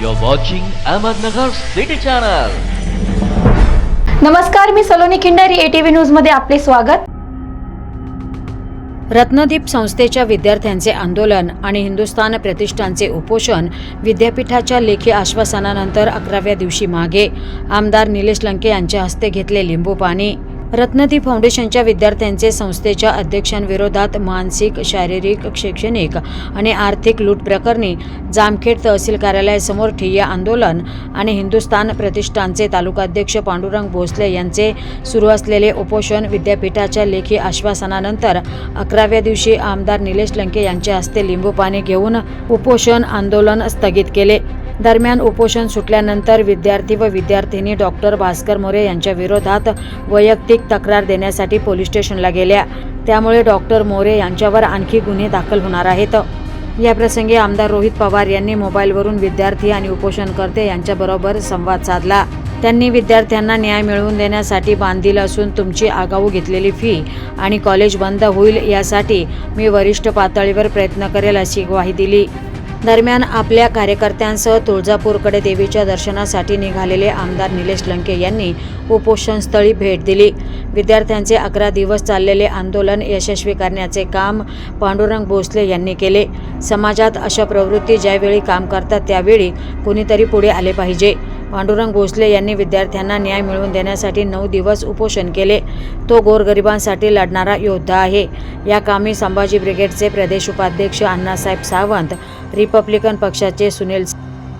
You're watching Ahmednagar City Channel. नमस्कार मी Saloni Khindari ATV न्यूजमध्ये आपले स्वागत. रत्नदीप संस्थेच्या विद्यार्थ्यांचे आंदोलन आणि हिंदुस्थान प्रतिष्ठानचे उपोषण विद्यापीठाच्या लेखी आश्वासनानंतर अकराव्या दिवशी मागे. आमदार निलेश लंके यांच्या हस्ते घेतले लिंबू पाणी रत्नदीप फाउंडेशनच्या विद्यार्थ्यांचे संस्थेच्या अध्यक्षांविरोधात मानसिक शारीरिक शैक्षणिक आणि आर्थिक लूट प्रकरणी जामखेड तहसील कार्यालयासमोर ठिय्या आंदोलन आणि हिंदुस्थान प्रतिष्ठानचे तालुकाध्यक्ष पांडुरंग भोसले यांचे सुरू असलेले उपोषण विद्यापीठाच्या लेखी आश्वासनानंतर अकराव्या दिवशी आमदार निलेश लंके यांच्या हस्ते लिंबू पाणी घेऊन उपोषण आंदोलन स्थगित केले. दरम्यान उपोषण सुटल्यानंतर विद्यार्थी व विद्यार्थिनी डॉक्टर भास्कर मोरे यांच्या विरोधात वैयक्तिक तक्रार देण्यासाठी पोलीस स्टेशनला गेल्या. त्यामुळे डॉक्टर मोरे यांच्यावर आणखी गुन्हे दाखल होणार आहेत. याप्रसंगी आमदार रोहित पवार यांनी मोबाईलवरून विद्यार्थी आणि उपोषणकर्ते यांच्याबरोबर संवाद साधला. त्यांनी विद्यार्थ्यांना न्याय मिळवून देण्यासाठी बांधील असून तुमची आगाऊ घेतलेली फी आणि कॉलेज बंद होईल यासाठी मी वरिष्ठ पातळीवर प्रयत्न करेल अशी ग्वाही दिली. दरम्यान आपल्या कार्यकर्त्यांसह तुळजापूरकडे देवीच्या दर्शनासाठी निघालेले आमदार निलेश लंके यांनी उपोषणस्थळी भेट दिली. विद्यार्थ्यांचे अकरा दिवस चाललेले आंदोलन यशस्वी करण्याचे काम पांडुरंग भोसले यांनी केले. समाजात अशा प्रवृत्ती ज्यावेळी काम करतात त्यावेळी कुणीतरी पुढे आले पाहिजे. पांडुरंग भोसले यांनी विद्यार्थ्यांना न्याय मिळवून देण्यासाठी नऊ दिवस उपोषण केले. तो गोरगरिबांसाठी लढणारा योद्धा आहे. या कामी संभाजी ब्रिगेडचे प्रदेश उपाध्यक्ष अण्णासाहेब सावंत रिपब्लिकन पक्षाचे सुनील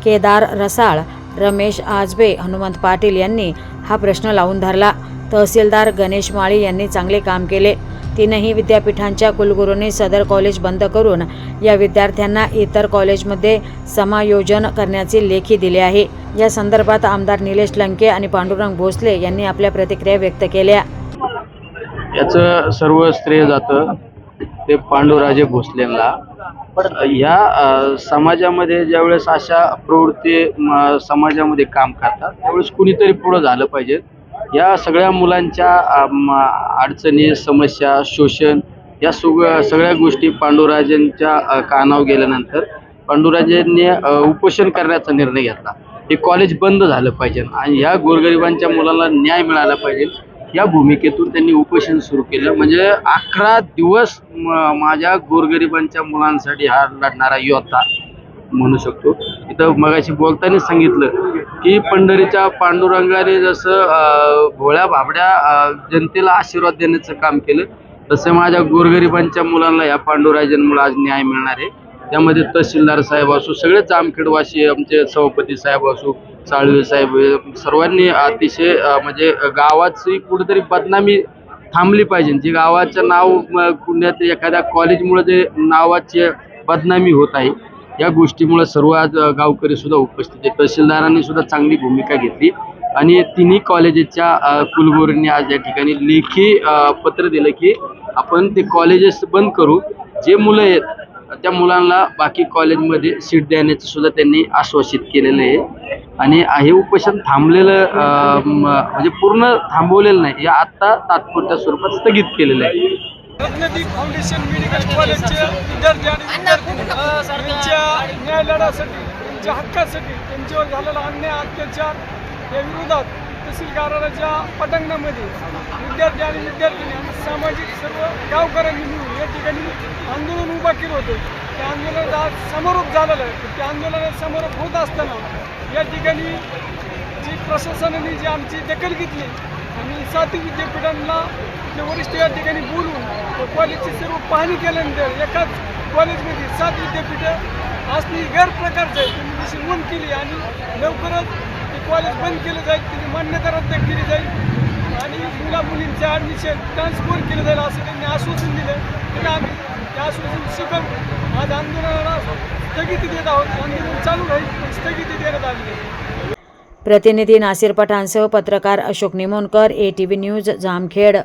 केदार रसाळ रमेश आजबे हनुमंत पाटील यांनी हा प्रश्न लावून धरला. तहसीलदार गणेश माळी यांनी चांगले काम केले. तीनही विद्यापीठांच्या कुलगुरूंनी सदर कॉलेज बंद करून या विद्यार्थ्यांना इतर कॉलेजमध्ये समायोजन करण्याचे लेखी दिले आहे. या संदर्भात आमदार निलेश लंके आणि पांडुरंग भोसले यांनी आपल्या प्रतिक्रिया व्यक्त केल्या. याचं सर्व श्रेय जातं ते पांडुराजे भोसलेंना. पण ह्या समाजामध्ये ज्यावेळेस अशा प्रवृत्ती समाजामध्ये काम करतात त्यावेळेस कुणीतरी पुढं झालं पाहिजे. या सगळ्या मुलांच्या अडचणी समस्या शोषण या सुग सगळ्या गोष्टी पांडुराजेंच्या कानाव कानावर गेल्यानंतर पांडुराजेंनी उपोषण करण्याचा निर्णय घेतला. हे कॉलेज बंद झालं पाहिजे आणि ह्या गोरगरिबांच्या मुलांना न्याय मिळाला पाहिजे. या भूमिकेतून त्यांनी उपोषण सुरू केलं. म्हणजे अकरा दिवस माझ्या गोरगरिबांच्या मुलांसाठी हा लढणारा योद्धा म्हणू शकतो. इथं मगाशी बोलताना सांगितलं की पंढरीच्या पांडुरंगाने जसं भोळ्या भाबड्या जनतेला आशीर्वाद देण्याचं काम केलं तसं माझ्या गोरगरिबांच्या मुलांना या पांडुराजांमुळे आज न्याय मिळणार आहे. त्यामध्ये तहसीलदार साहेब असो सगळे जामखेडवासी आमचे सभापती साहेब असो साळवे साहेब सर्वांनी अतिशय म्हणजे गावाची कुठेतरी बदनामी थांबली पाहिजे. जे गावाचं नाव पुण्यात एखाद्या कॉलेजमुळे जे नावाची बदनामी होत आहे या गोष्टीमुळे सर्व आज गावकरी सुद्धा उपस्थित आहेत. तहसीलदारांनी सुद्धा चांगली भूमिका घेतली. आणि तिन्ही कॉलेजेसच्या कुलगुरूंनी आज या ठिकाणी लेखी पत्र दिलं की आपण ते कॉलेजेस बंद करू. जे मुलं आहेत त्या मुलांना बाकी कॉलेजमध्ये सीट देण्याचं सुद्धा त्यांनी आश्वासित केलेलं आहे. आणि हे उपोषण थांबलेलं म्हणजे पूर्ण थांबवलेलं नाही. हे आत्ता तात्पुरत्या स्वरूपात स्थगित केलेलं आहे. रत्नदीप फाउंडेशन मेडिकल कॉलेजचे विद्यार्थी आणि त्यांच्या न्याय लढ्यासाठी त्यांच्या हक्कासाठी त्यांच्यावर झालेला अन्याय अत्याचार या विरोधात तहसील कार्यालयाच्या पटांगणामध्ये विद्यार्थी आणि विद्यार्थिनी आणि सामाजिक सर्व गावकऱ्यांनी मिळून या ठिकाणी आंदोलन उभा केलं होतं. त्या आंदोलनात आज समारोप झालेला आहे. तर त्या आंदोलनात समारोप होत असताना या ठिकाणी जी प्रशासनाने जी आमची दखल घेतली आणि विद्यापीठांना जे वरिष्ठ या ठिकाणी बोलून त्या कॉलेजची सर्व पाहणी केल्यानंतर एकाच कॉलेजमध्ये सात विद्यापीठं असणे गैरप्रकारचं आहे. त्यांनी तशी नोंद केली आणि लवकरच ते कॉलेज बंद केलं जाईल त्याची मान्यता रद्द केली जाईल आणि मुला मुलींचे ॲडमिशन ट्रान्सफर केलं जाईल असं त्यांनी आश्वासन दिलं. तर आम्ही ते आश्वासन स्वीकारून आज आंदोलनाला स्थगिती देत आहोत. आंदोलन चालू राहील पण स्थगिती देण्यात आली आहे प्रतिनिधी नासिर पठाणसह पत्रकार Ashok Nimonkar A T V news Jamkhed.